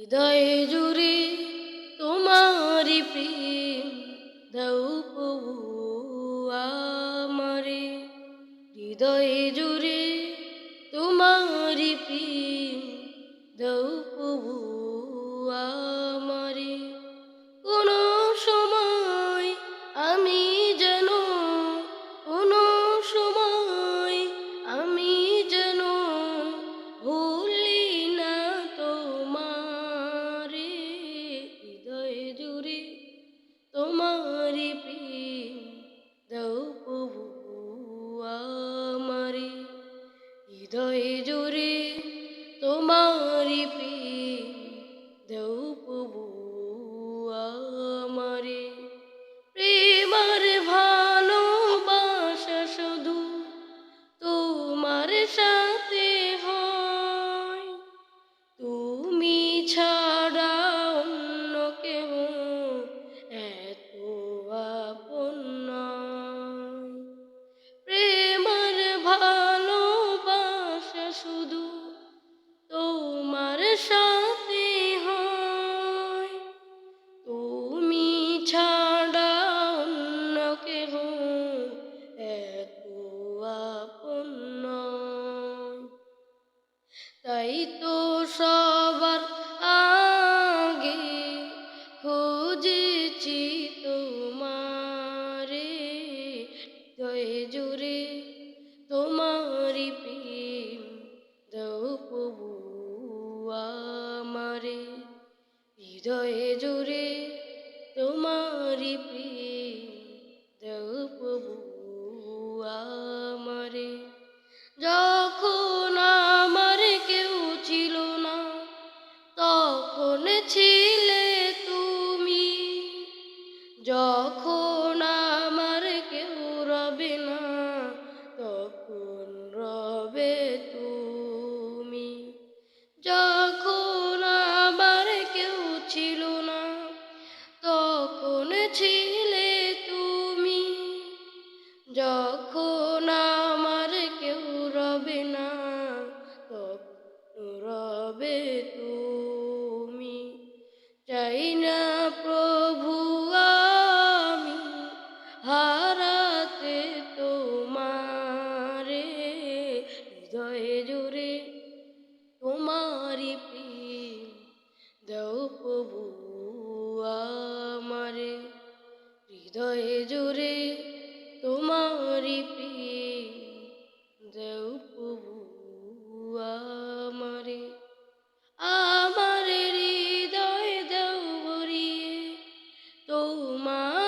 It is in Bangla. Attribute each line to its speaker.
Speaker 1: হৃদয়ে জুড়ে তোমারি প্রেম প্রভু আমারে। হৃদয় জুড়ে তোমারি প্রেম দাও প্রভু জুড়ে তোমারি প্রেম দাও প্রভু আমারে। প্রেমার ভালোবাসা শুধু তোমার সাথে তোমার হৃদয়ে জুড়ে তোমার আমারে। যখন আমার কেউ ছিল না তখন ছিলে তুমি। যখন যখন আমার কেউ রবে না রবে তুমি। চাই না প্রভু আমি হারাতে তোমারে, হৃদয়ে জুড়ে তোমারি প্রেম দাও প্রভু আমারে, হৃদয়ে জুড়ে প্রেম দাও প্রভু আমারে আমার হৃদয় দাও ভরিয়ে তোমার